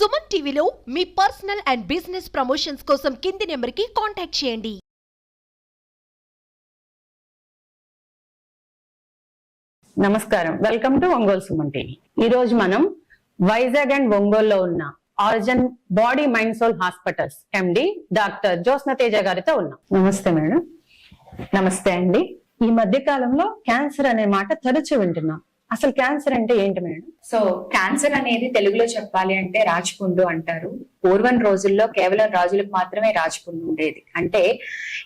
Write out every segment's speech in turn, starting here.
సుమన్ టీవీలో మీ personal and business promotions కోసం కింది నెంబర్కి కాంటాక్ట్ చేయండి. నమస్కారం. Welcome to Ongole Suman TV. ఈ రోజు మనం వైజాగ్ అండ్ ఒంగోలులో ఉన్న origin body mind soul hospitals MD doctor Jyotsna Teja గారితో ఉన్నాం. నమస్తే మేడం. నమస్తే అండి. ఈ మధ్య కాలంలో క్యాన్సర్ అనే మాట తరచు వింటున్నాం. అసలు క్యాన్సర్ అంటే ఏంటి మేడం? సో క్యాన్సర్ అనేది తెలుగులో చెప్పాలి అంటే రాజపుండు అంటారు. పూర్వం రోజుల్లో కేవలం రాజులకు మాత్రమే రాజపుండు ఉండేది. అంటే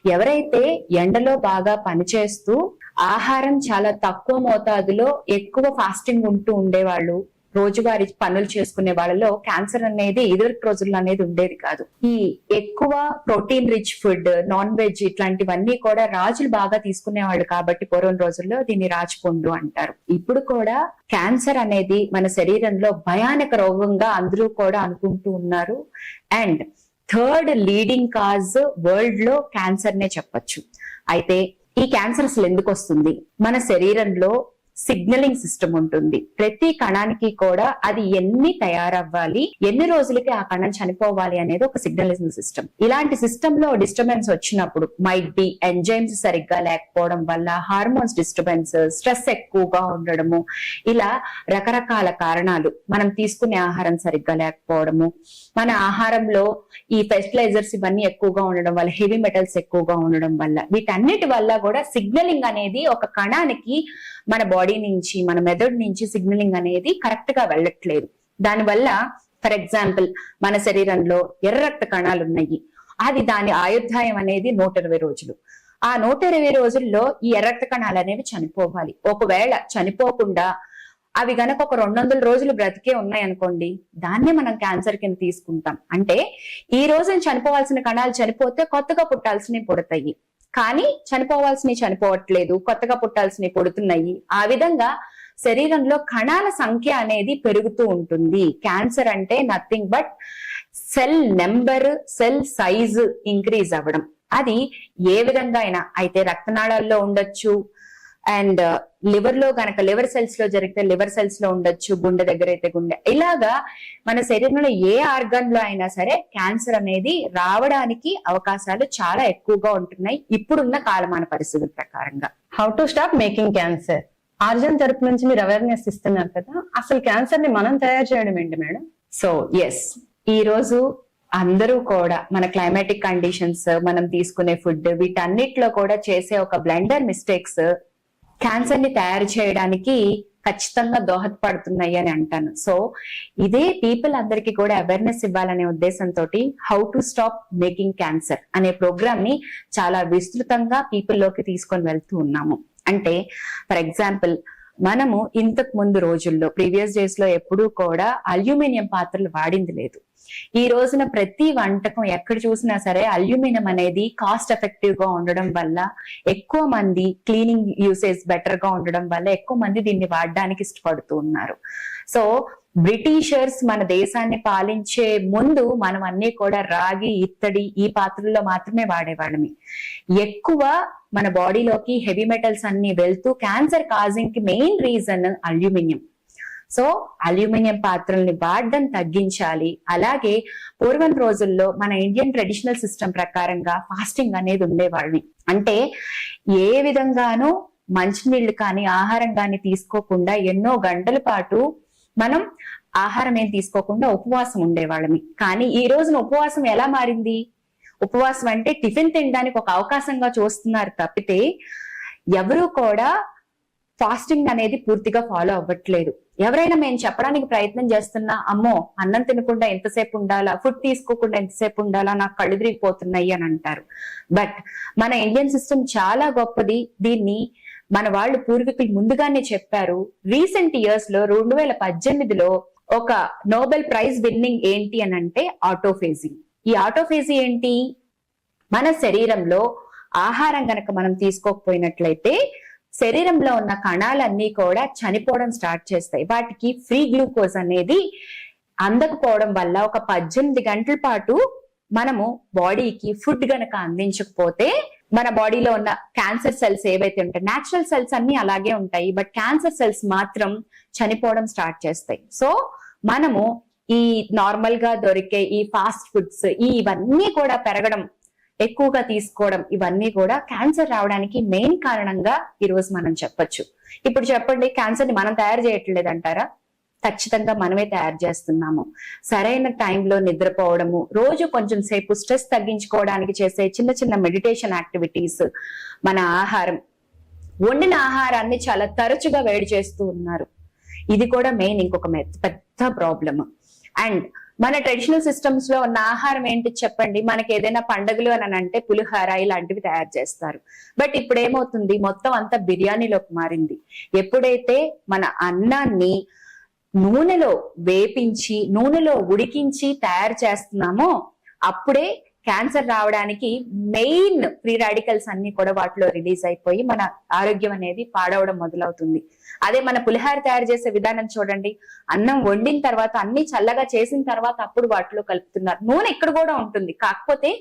ఎవరైతే ఎండలో బాగా పనిచేస్తూ ఆహారం చాలా తక్కువ మోతాదులో ఎక్కువ ఫాస్టింగ్ ఉంటూ ఉండేవాళ్ళు రోజువారీ పనులు చేసుకునే వాళ్ళలో క్యాన్సర్ అనేది ఇదివరకు రోజుల్లో అనేది ఉండేది కాదు. ఈ ఎక్కువ protein rich food non veg ఇట్లాంటివన్నీ కూడా రాజులు బాగా తీసుకునేవాళ్ళు కాబట్టి పూర్వం రోజుల్లో దీన్ని రాజపుండు అంటారు. ఇప్పుడు కూడా క్యాన్సర్ అనేది మన శరీరంలో భయానక రోగంగా అందరూ కూడా అనుకుంటూ ఉన్నారు. అండ్ థర్డ్ లీడింగ్ కాజ్ వరల్డ్లో క్యాన్సర్ నే చెప్పచ్చు. అయితే ఈ క్యాన్సర్ అసలు ఎందుకు వస్తుంది? మన శరీరంలో సిగ్నలింగ్ సిస్టమ్ ఉంటుంది. ప్రతి కణానికి కూడా అది ఎన్ని తయారవ్వాలి ఎన్ని రోజులకి ఆ కణం చనిపోవాలి అనేది ఒక సిగ్నలింగ్ సిస్టమ్. ఇలాంటి సిస్టమ్లో డిస్టర్బెన్స్ వచ్చినప్పుడు మైట్ బి ఎంజైమ్స్ సరిగ్గా లేకపోవడం వల్ల హార్మోన్స్ డిస్టర్బెన్స్ స్ట్రెస్ ఎక్కువగా ఉండడము ఇలా రకరకాల కారణాలు మనం తీసుకునే ఆహారం సరిగ్గా లేకపోవడము మన ఆహారంలో ఈ ఫెర్టిలైజర్స్ ఇవన్నీ ఎక్కువగా ఉండడం వల్ల హెవీ మెటల్స్ ఎక్కువగా ఉండడం వల్ల వీటన్నిటి వల్ల కూడా సిగ్నలింగ్ అనేది ఒక కణానికి మన బాడీ నుంచి మన మెదడు నుంచి సిగ్నలింగ్ అనేది కరెక్ట్గా వెళ్ళట్లేదు. దానివల్ల ఫర్ ఎగ్జాంపుల్ మన శరీరంలో ఎర్ర రక్త కణాలు ఉన్నాయి. అది దాని ఆయుర్దాయం అనేది నూట ఇరవై రోజులు. ఆ నూట ఇరవై రోజుల్లో ఈ ఎర్ర రక్త కణాలు అనేవి చనిపోవాలి. ఒకవేళ చనిపోకుండా అవి గనక ఒక రెండు వందల రోజులు బ్రతికే ఉన్నాయనుకోండి దాన్నే మనం క్యాన్సర్ కింద తీసుకుంటాం. అంటే ఈ రోజున చనిపోవాల్సిన కణాలు చనిపోతే కొత్తగా పుట్టాల్సినవి పుడతాయి. కానీ చనిపోవాల్సినవి చనిపోవట్లేదు కొత్తగా పుట్టాల్సినవి పుడుతున్నాయి. ఆ విధంగా శరీరంలో కణాల సంఖ్య అనేది పెరుగుతూ ఉంటుంది. క్యాన్సర్ అంటే nothing but cell number cell size increase అవ్వడం. అది ఏ విధంగా అయినా అయితే రక్తనాళాల్లో ఉండొచ్చు అండ్ లివర్లో గనక లివర్ సెల్స్లో జరిగితే లివర్ సెల్స్లో ఉండొచ్చు గుండె దగ్గర అయితే గుండె. ఇలాగా మన శరీరంలో ఏ ఆర్గన్లో అయినా సరే క్యాన్సర్ అనేది రావడానికి అవకాశాలు చాలా ఎక్కువగా ఉంటున్నాయి ఇప్పుడున్న కాలమాన పరిస్థితుల ప్రకారంగా. How to stop making cancer origin తరపు నుంచి మీరు అవేర్నెస్ ఇస్తున్నారు కదా అసలు క్యాన్సర్ని మనం తయారు చేయడం ఏంటి మేడం? సో ఎస్ ఈ రోజు అందరూ కూడా మన క్లైమాటిక్ కండిషన్స్ మనం తీసుకునే ఫుడ్ వీటన్నిటిలో కూడా చేసే ఒక బ్లెండర్ మిస్టేక్స్ క్యాన్సర్ని తయారు చేయడానికి ఖచ్చితంగా దోహదపడుతున్నాయి అని అంటాను. సో ఇదే పీపుల్ అందరికి కూడా అవేర్నెస్ ఇవ్వాలనే ఉద్దేశంతో how to stop making cancer అనే ప్రోగ్రామ్ని చాలా విస్తృతంగా పీపుల్లోకి తీసుకొని వెళ్తూ ఉన్నాము. అంటే ఫర్ ఎగ్జాంపుల్ మనము ఇంతకు ముందు రోజుల్లో ప్రీవియస్ డేస్లో ఎప్పుడూ కూడా అల్యూమినియం పాత్రలు వాడింది లేదు. ఈ రోజున ప్రతి వంటకం ఎక్కడ చూసినా సరే అల్యూమినియం అనేది కాస్ట్ ఎఫెక్టివ్గా ఉండడం వల్ల ఎక్కువ మంది క్లీనింగ్ యూసేజ్ బెటర్గా ఉండడం వల్ల ఎక్కువ మంది దీన్ని వాడడానికి ఇష్టపడుతూ ఉన్నారు. సో బ్రిటిషర్స్ మన దేశాన్ని పాలించే ముందు మనం అన్ని కూడా రాగి ఇత్తడి ఈ పాత్రల్లో మాత్రమే వాడేవాళ్ళమి. ఎక్కువ మన బాడీలోకి హెవీ మెటల్స్ అన్ని వెళ్తూ cancer కాజింగ్కి main reason aluminium. So aluminium పాత్రల్ని వాడడం తగ్గించాలి. అలాగే పూర్వం రోజుల్లో మన ఇండియన్ ట్రెడిషనల్ సిస్టమ్ ప్రకారంగా ఫాస్టింగ్ అనేది ఉండేవాళ్ళని అంటే ఏ విధంగానూ మంచినీళ్ళు కానీ ఆహారం కానీ తీసుకోకుండా ఎన్నో గంటల పాటు మనం ఆహారం ఏం తీసుకోకుండా ఉపవాసం ఉండేవాళ్ళమి. కానీ ఈ రోజున ఉపవాసం ఎలా మారింది? ఉపవాసం అంటే టిఫిన్ తినడానికి ఒక అవకాశంగా చూస్తున్నారు తప్పితే ఎవరు కూడా ఫాస్టింగ్ అనేది పూర్తిగా ఫాలో అవ్వట్లేదు. ఎవరైనా మేము చెప్పడానికి ప్రయత్నం చేస్తున్నా అమ్మో అన్నం తినకుండా ఎంతసేపు ఉండాలా? ఫుడ్ తీసుకోకుండా ఎంతసేపు ఉండాలా? నాకు కళ్ళు తిరిగిపోతున్నాయి అని అంటారు. బట్ మన ఇండియన్ సిస్టమ్ చాలా గొప్పది. దీన్ని మన వాళ్ళు పూర్వీకులు ముందుగానే చెప్పారు రీసెంట్ ఇయర్స్లో రెండు వేల పద్దెనిమిదిలో ఒక నోబెల్ ప్రైజ్ విన్నింగ్ ఏంటి అని అంటే ఆటోఫేజీ ఈ ఆటోఫేజీ ఏంటి? మన శరీరంలో ఆహారం గనక మనం తీసుకోకపోయినట్లయితే శరీరంలో ఉన్న కణాలన్నీ కూడా చనిపోవడం స్టార్ట్ చేస్తాయి. వాటికి ఫ్రీ గ్లూకోజ్ అనేది అందకపోవడం వల్ల ఒక పద్దెనిమిది గంటల పాటు మనము బాడీకి ఫుడ్ గనక అందించకపోతే మన బాడీలో ఉన్న క్యాన్సర్ సెల్స్ ఏవైతే ఉంటాయి న్యాచురల్ సెల్స్ అన్ని అలాగే ఉంటాయి. బట్ క్యాన్సర్ సెల్స్ మాత్రం చనిపోవడం స్టార్ట్ చేస్తాయి. సో మనము ఈ నార్మల్గా దొరికే ఈ ఫాస్ట్ ఫుడ్స్ ఈ ఇవన్నీ కూడా పెరగడం ఎక్కువగా తీసుకోవడం ఇవన్నీ కూడా క్యాన్సర్ రావడానికి మెయిన్ కారణంగా ఈ రోజు మనం చెప్పొచ్చు. ఇప్పుడు చెప్పండి క్యాన్సర్ని మనం తయారు చేయట్లేదు అంటారా ఖచ్చితంగా మనమే తయారు చేస్తున్నాము. సరైన టైంలో నిద్రపోవడము రోజు కొంచెం సేపు స్ట్రెస్ తగ్గించుకోవడానికి చేసే చిన్న చిన్న మెడిటేషన్ యాక్టివిటీస్ మన ఆహారం. వండిన ఆహారాన్ని చాలా తరచుగా వేడి చేస్తూ ఉన్నారు. ఇది కూడా మెయిన్ ఇంకొక పెద్ద ప్రాబ్లమ్ అండ్ మన ట్రెడిషనల్ సిస్టమ్స్లో ఉన్న ఆహారం ఏంటి చెప్పండి? మనకి ఏదైనా పండుగలు అని అంటే పులిహార ఇలాంటివి తయారు చేస్తారు. బట్ ఇప్పుడు ఏమవుతుంది మొత్తం అంతా బిర్యానీలోకి మారింది. ఎప్పుడైతే మన అన్నాన్ని నూనెలో వేపించి నూనెలో ఉడికించి తయారు చేస్తున్నామో అప్పుడే క్యాన్సర్ రావడానికి మెయిన్ ఫ్రీ రాడికల్స్ అన్ని కూడా వాటిలో రిలీజ్ అయిపోయి మన ఆరోగ్యం అనేది పాడవడం మొదలవుతుంది. అదే మన పులిహార తయారు చేసే విధానం చూడండి. అన్నం వండిన తర్వాత అన్ని చల్లగా చేసిన తర్వాత అప్పుడు వాటిలో కలుపుతున్నారు. నూనె ఇక్కడ కూడా ఉంటుంది. కాకపోతే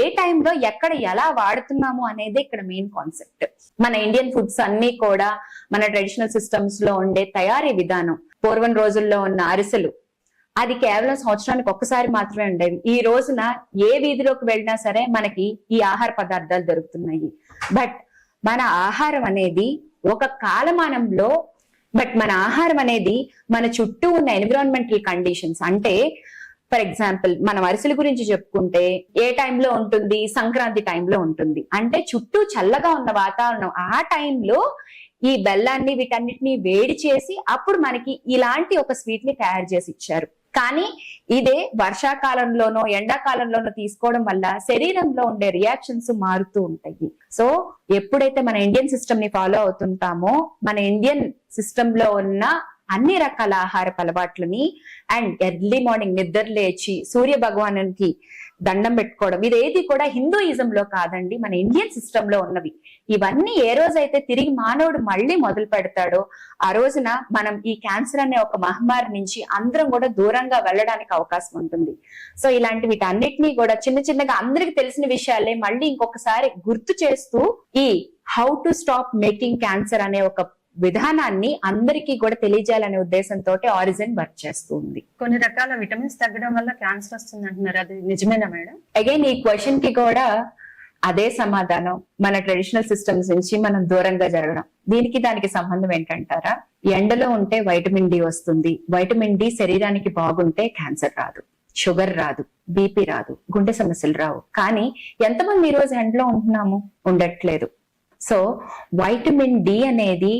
ఏ టైంలో ఎక్కడ ఎలా వాడుతున్నాము అనేది ఇక్కడ మెయిన్ కాన్సెప్ట్. మన ఇండియన్ ఫుడ్స్ అన్ని కూడా మన ట్రెడిషనల్ సిస్టమ్స్లో ఉండే తయారీ విధానం. పూర్వం రోజుల్లో ఉన్న అరిసెలు అది కేవలం సంవత్సరానికి ఒక్కసారి మాత్రమే ఉండేవి. ఈ రోజున ఏ వీధిలోకి వెళ్ళినా సరే మనకి ఈ ఆహార పదార్థాలు దొరుకుతున్నాయి. బట్ మన ఆహారం అనేది ఒక కాలమానంలో బట్ మన ఆహారం అనేది మన చుట్టూ ఉన్న ఎన్విరాన్మెంటల్ కండిషన్స్. అంటే ఫర్ ఎగ్జాంపుల్ మనం అరిసెల గురించి చెప్పుకుంటే ఏ టైంలో ఉంటుంది? సంక్రాంతి టైంలో ఉంటుంది. అంటే చుట్టూ చల్లగా ఉన్న వాతావరణం. ఆ టైంలో ఈ బెల్లాన్ని వీటన్నిటిని వేడి చేసి అప్పుడు మనకి ఇలాంటి ఒక స్వీట్ని తయారు చేసి ఇచ్చారు. కానీ ఇదే వర్షాకాలంలోనో ఎండాకాలంలోనో తీసుకోవడం వల్ల శరీరంలో ఉండే రియాక్షన్స్ మారుతూ ఉంటాయి. సో ఎప్పుడైతే మన ఇండియన్ సిస్టమ్ని ఫాలో అవుతుంటామో మన ఇండియన్ సిస్టమ్లో ఉన్న అన్ని రకాల ఆహారపు అలవాట్లని అండ్ ఎర్లీ మార్నింగ్ నిద్ర లేచి సూర్య భగవానునికి దండం పెట్టుకోవడం. ఇదేది కూడా హిందూయిజం లో కాదండి మన ఇండియన్ సిస్టమ్లో ఉన్నవి. ఇవన్నీ ఏ రోజైతే తిరిగి మానవుడు మళ్ళీ మొదలు పెడతాడో ఆ రోజున మనం ఈ క్యాన్సర్ అనే ఒక మహమ్మారి నుంచి అందరం కూడా దూరంగా వెళ్ళడానికి అవకాశం ఉంటుంది. సో ఇలాంటి వీటన్నిటినీ కూడా చిన్న చిన్నగా అందరికి తెలిసిన విషయాలే మళ్ళీ ఇంకొకసారి గుర్తు చేస్తూ ఈ how to stop making cancer అనే ఒక విధానాన్ని అందరికీ కూడా తెలియజేయాలనే ఉద్దేశంతో ఆరిజిన్ వర్క్ చేస్తూ ఉంది. కొన్ని రకాల విటమిన్స్ తగ్గడం వల్ల క్యాన్సర్ వస్తుంది అంటున్నారు అది నిజమేనా మేడం? అగైన్ ఈ క్వశ్చన్కి కూడా అదే సమాధానం. మన ట్రెడిషనల్ సిస్టమ్స్ నుంచి మనం దూరంగా జరగడం. దీనికి దానికి సంబంధం ఏంటంటారా? ఎండలో ఉంటే వైటమిన్ డి వస్తుంది. వైటమిన్ డి శరీరానికి బాగుంటే క్యాన్సర్ రాదు. షుగర్ రాదు. బీపీ రాదు. గుండె సమస్యలు రావు. కానీ ఎంతమంది ఈ రోజు ఎండలో ఉంటున్నాము? ఉండట్లేదు. సో వైటమిన్ డి అనేది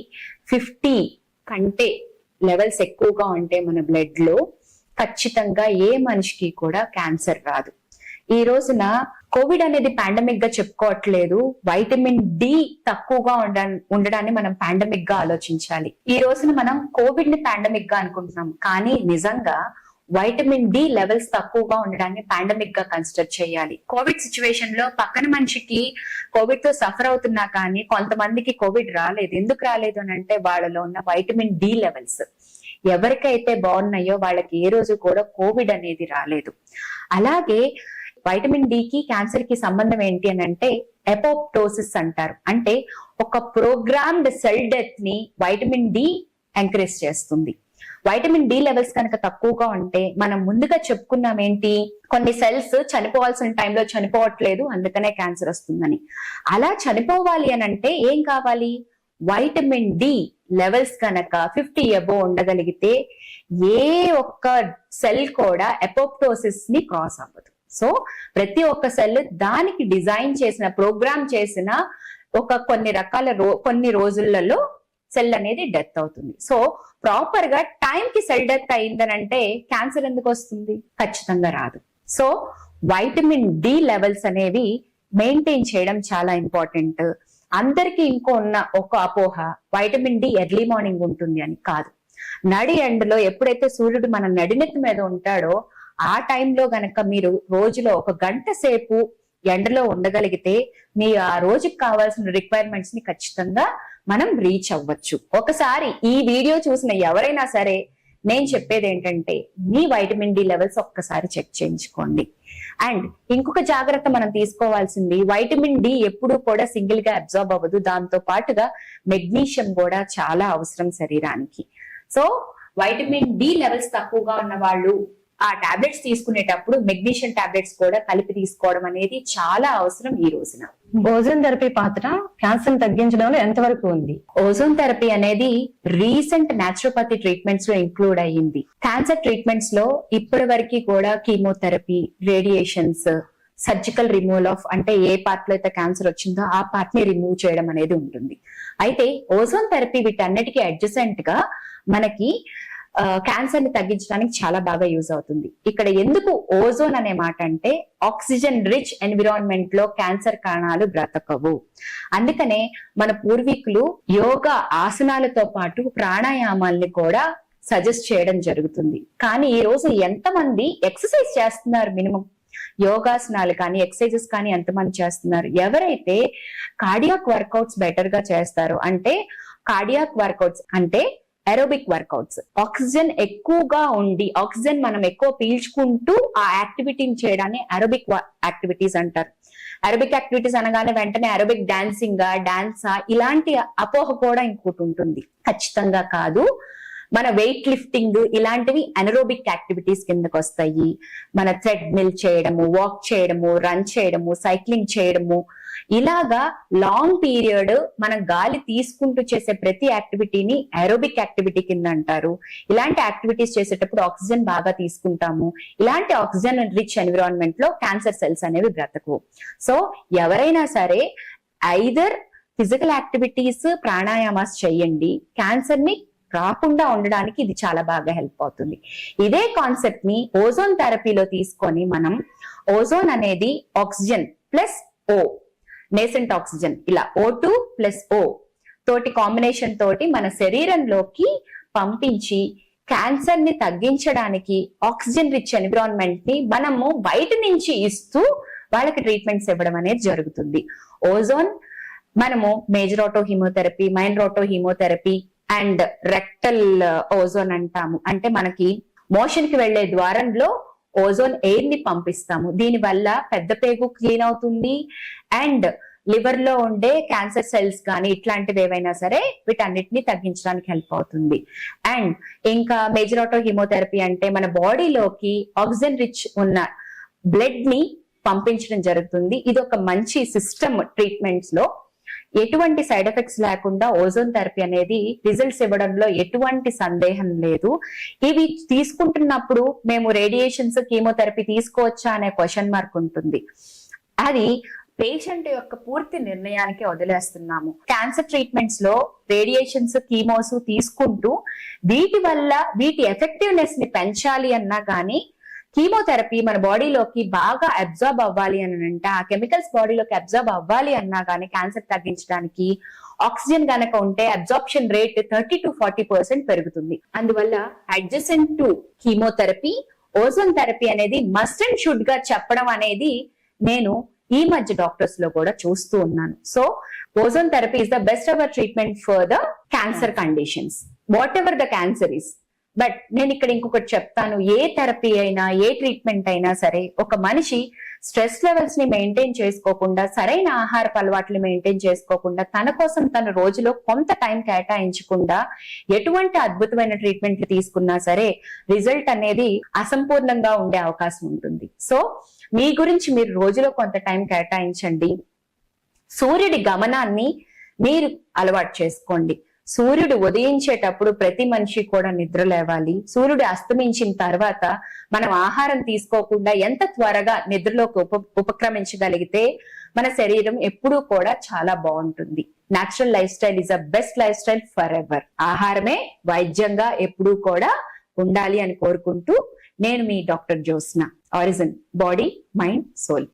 ఫిఫ్టీ కంటే లెవెల్స్ ఎక్కువగా ఉంటే మన బ్లడ్లో ఖచ్చితంగా ఏ మనిషికి కూడా క్యాన్సర్ రాదు. ఈ రోజున కోవిడ్ అనేది పాండమిక్గా చెప్పుకోవట్లేదు. వైటమిన్ డి తక్కువగా ఉండ ఉండడాన్ని మనం పాండమిక్గా ఆలోచించాలి. ఈ రోజున మనం కోవిడ్ని పాండమిక్గా అనుకుంటున్నాం. కానీ నిజంగా వైటమిన్ డి లెవెల్స్ తక్కువగా ఉండడాన్ని పాండమిక్గా కన్సిడర్ చేయాలి. కోవిడ్ సిచ్యువేషన్లో పక్కన మనిషికి కోవిడ్తో సఫర్ అవుతున్నా కానీ కొంతమందికి కోవిడ్ రాలేదు. ఎందుకు రాలేదు అని అంటే వాళ్ళలో ఉన్న వైటమిన్ డి లెవెల్స్ ఎవరికైతే బాగున్నాయో వాళ్ళకి ఏ రోజు కూడా కోవిడ్ అనేది రాలేదు. అలాగే వైటమిన్ డి కి క్యాన్సర్కి సంబంధం ఏంటి అని అంటే ఎపోప్టోసిస్ అంటారు. అంటే ఒక ప్రోగ్రామ్డ్ సెల్ డెత్ని వైటమిన్ డి ఎంకరేజ్ చేస్తుంది. వైటమిన్ డి లెవెల్స్ కనుక తక్కువగా ఉంటే మనం ముందుగా చెప్పుకున్నాం ఏంటి? కొన్ని సెల్స్ చనిపోవాల్సిన టైంలో చనిపోవట్లేదు అందుకనే క్యాన్సర్ వస్తుందని. అలా చనిపోవాలి అని అంటే ఏం కావాలి? వైటమిన్ డి లెవెల్స్ కనుక ఫిఫ్టీ అబో ఉండగలిగితే ఏ ఒక్క సెల్ కూడా ఎపోప్టోసిస్ని క్రాస్ అవ్వదు. సో ప్రతి ఒక్క సెల్ దానికి డిజైన్ చేసిన ప్రోగ్రామ్ చేసిన ఒక కొన్ని రకాల రో కొన్ని రోజులలో సెల్ అనేది డెత్ అవుతుంది. సో ప్రాపర్గా టైం కి సెల్ డెత్ అయిందనంటే క్యాన్సర్ ఎందుకు వస్తుంది? ఖచ్చితంగా రాదు. సో వైటమిన్ డి లెవెల్స్ అనేవి మెయింటైన్ చేయడం చాలా ఇంపార్టెంట్. అందరికి ఇంకో ఉన్న ఒక అపోహ వైటమిన్ డి ఎర్లీ మార్నింగ్ ఉంటుంది అని కాదు. నడి ఎండలో ఎప్పుడైతే సూర్యుడు మన నడినెత్తి మీద ఉంటాడో ఆ టైంలో గనక మీరు రోజులో ఒక గంట సేపు ఎండలో ఉండగలిగితే మీ ఆ రోజుకి కావాల్సిన రిక్వైర్మెంట్స్ని ఖచ్చితంగా మనం రీచ్ అవ్వచ్చు. ఒకసారి ఈ వీడియో చూసిన ఎవరైనా సరే నేను చెప్పేది ఏంటంటే మీ వైటమిన్ డి లెవెల్స్ ఒక్కసారి చెక్ చేయించుకోండి. అండ్ ఇంకొక జాగ్రత్త మనం తీసుకోవాల్సింది వైటమిన్ డి ఎప్పుడు కూడా సింగిల్గా అబ్జార్బ్ అవ్వదు. దాంతో పాటుగా మెగ్నీషియం కూడా చాలా అవసరం శరీరానికి. సో వైటమిన్ డి లెవెల్స్ తక్కువగా ఉన్న వాళ్ళు ఆ టాబ్లెట్స్ తీసుకునేటప్పుడు మెగ్నీషియం టాబ్లెట్స్ కూడా కలిపి తీసుకోవడం అనేది చాలా అవసరం ఈ రోజున. ఓజోన్ థెరపీ పాత్ర క్యాన్సర్ తగ్గించడంలో ఎంతవరకు ఉంది? ఓజోన్ థెరపీ అనేది రీసెంట్ నాచురోపతి ట్రీట్మెంట్స్లో ఇంక్లూడ్ అయ్యింది. క్యాన్సర్ ట్రీట్మెంట్స్లో ఇప్పటి వరకు కూడా chemotherapy radiations surgical removal of అంటే ఏ పార్ట్లో అయితే క్యాన్సర్ వచ్చిందో ఆ పార్ట్ని రిమూవ్ చేయడం అనేది ఉంటుంది. అయితే ఓజోన్ థెరపీ వీటన్నిటికీ అడ్జసెంట్గా మనకి క్యాన్సర్ని తగ్గించడానికి చాలా బాగా యూజ్ అవుతుంది. ఇక్కడ ఎందుకు ఓజోన్ అనే మాట అంటే ఆక్సిజన్ రిచ్ ఎన్విరాన్మెంట్లో క్యాన్సర్ కణాలు బ్రతకవు. అందుకనే మన పూర్వీకులు యోగా ఆసనాలతో పాటు ప్రాణాయామాల్ని కూడా సజెస్ట్ చేయడం జరుగుతుంది. కానీ ఈ రోజు ఎంతమంది ఎక్సర్సైజ్ చేస్తున్నారు మినిమం యోగాసనాలు కానీ ఎక్సర్సైజెస్ కానీ ఎంతమంది చేస్తున్నారు? ఎవరైతే కార్డియాక్ వర్కౌట్స్ బెటర్గా చేస్తారో అంటే కార్డియాక్ వర్కౌట్స్ అంటే ఎరోబిక్ వర్కౌట్స్ ఆక్సిజన్ ఎక్కువగా ఉండి ఆక్సిజన్ మనం ఎక్కువ పీల్చుకుంటూ ఆ యాక్టివిటీని చేయడాన్ని అరోబిక్ యాక్టివిటీస్ అంటారు. అరబిక్ యాక్టివిటీస్ అనగానే వెంటనే అరబిక్ డాన్సింగ్ డాన్సా ఇలాంటి అపోహ కూడా ఇంకోటి ఉంటుంది. ఖచ్చితంగా కాదు. మన వెయిట్ లిఫ్టింగ్ ఇలాంటివి అనరోబిక్ యాక్టివిటీస్ కిందకు వస్తాయి. మన థ్రెడ్ మిల్ చేయడము వాక్ చేయడము రన్ చేయడము సైక్లింగ్ చేయడము. ఇలాగా లాంగ్ పీరియడ్ మనం గాలి తీసుకుంటూ చేసే ప్రతి యాక్టివిటీని ఏరోబిక్ యాక్టివిటీ కింద అంటారు. ఇలాంటి యాక్టివిటీస్ చేసేటప్పుడు ఆక్సిజన్ బాగా తీసుకుంటాము. ఇలాంటి ఆక్సిజన్ రిచ్ ఎన్విరాన్మెంట్లో క్యాన్సర్ సెల్స్ అనేవి బ్రతకవు. సో ఎవరైనా సరే ఐదర్ ఫిజికల్ యాక్టివిటీస్ ప్రాణాయామాస్ చేయండి. క్యాన్సర్ని రాకుండా ఉండడానికి ఇది చాలా బాగా హెల్ప్ అవుతుంది. ఇదే కాన్సెప్ట్ని ఓజోన్ థెరపీలో తీసుకొని మనం ఓజోన్ అనేది oxygen plus O nascent oxygen ఇలా ఓ టూ ప్లస్ ఓ తోటి కాంబినేషన్ తోటి మన శరీరంలోకి పంపించి క్యాన్సర్ని తగ్గించడానికి ఆక్సిజన్ రిచ్ ఎన్విరాన్మెంట్ని మనము బయట నుంచి ఇస్తూ వాళ్ళకి ట్రీట్మెంట్స్ ఇవ్వడం అనేది జరుగుతుంది. ఓజోన్ మనము major auto hemotherapy minor auto hemotherapy and rectal uh, ozone అంటాము. అంటే మనకి మోషన్కి వెళ్ళే ద్వారంలో ఓజోన్ ఎయిర్ని పంపిస్తాము. దీని వల్ల పెద్ద పేగు క్లీన్ అవుతుంది అండ్ లివర్లో ఉండే క్యాన్సర్ సెల్స్ కానీ ఇట్లాంటివి ఏవైనా సరే వీటన్నిటిని తగ్గించడానికి హెల్ప్ అవుతుంది. అండ్ ఇంకా మేజర్ ఆటో హిమోథెరపీ అంటే మన బాడీలోకి ఆక్సిజన్ రిచ్ ఉన్న బ్లడ్ని పంపించడం జరుగుతుంది. ఇది ఒక మంచి సిస్టమ్ ట్రీట్మెంట్స్లో ఎటువంటి సైడ్ ఎఫెక్ట్స్ లేకుండా ఓజోన్ థెరపీ అనేది రిజల్ట్స్ ఇవ్వడంలో ఎటువంటి సందేహం లేదు. ఇవి తీసుకుంటున్నప్పుడు మేము రేడియేషన్స్ కీమోథెరపీ తీసుకోవచ్చా అనే క్వశ్చన్ మార్క్ ఉంటుంది. అది పేషెంట్ యొక్క పూర్తి నిర్ణయానికి వదిలేస్తున్నాము. క్యాన్సర్ ట్రీట్మెంట్స్లో రేడియేషన్స్ కీమోస్ తీసుకుంటూ వీటి వల్ల వీటి ఎఫెక్టివ్నెస్ని పెంచాలి అన్నా కానీ కీమోథెరపీ మన బాడీలోకి బాగా అబ్జర్బ్ అవ్వాలి అని అంటే ఆ కెమికల్స్ బాడీలోకి అబ్జర్బ్ అవ్వాలి అన్నా కానీ క్యాన్సర్ తగ్గించడానికి ఆక్సిజన్ గనక ఉంటే absorption rate thirty to forty percent పెరుగుతుంది. అందువల్ల adjacent to chemotherapy ozone therapy అనేది మస్ట్ అండ్ షుడ్గా చెప్పడం అనేది నేను ఈ మధ్య డాక్టర్స్లో కూడా చూస్తూ ఉన్నాను. So ozone therapy is the best our treatment for the cancer conditions whatever the cancer is but నేను ఇక్కడ ఇంకొకటి చెప్తాను. ఏ థెరపీ అయినా ఏ ట్రీట్మెంట్ అయినా సరే ఒక మనిషి స్ట్రెస్ లెవెల్స్ని మెయింటైన్ చేసుకోకుండా సరైన ఆహారపు అలవాట్లు మెయింటైన్ చేసుకోకుండా తన కోసం తన రోజులో కొంత టైం కేటాయించకుండా ఎటువంటి అద్భుతమైన ట్రీట్మెంట్ తీసుకున్నా సరే రిజల్ట్ అనేది అసంపూర్ణంగా ఉండే అవకాశం ఉంటుంది. సో మీ గురించి మీరు రోజులో కొంత టైం కేటాయించండి. సూర్యుడి గమనాన్ని మీరు అలవాటు చేసుకోండి. సూర్యుడు ఉదయించేటప్పుడు ప్రతి మనిషి కూడా నిద్ర లేవాలి. సూర్యుడు అస్తమించిన తర్వాత మనం ఆహారం తీసుకోకుండా ఎంత త్వరగా నిద్రలోకి ఉప ఉపక్రమించగలిగితే మన శరీరం ఎప్పుడూ కూడా చాలా బాగుంటుంది. Natural lifestyle is a best lifestyle forever ఆహారమే వైద్యంగా ఎప్పుడూ కూడా ఉండాలి అని కోరుకుంటూ నేను మీ doctor Jyotsna origin body mind soul.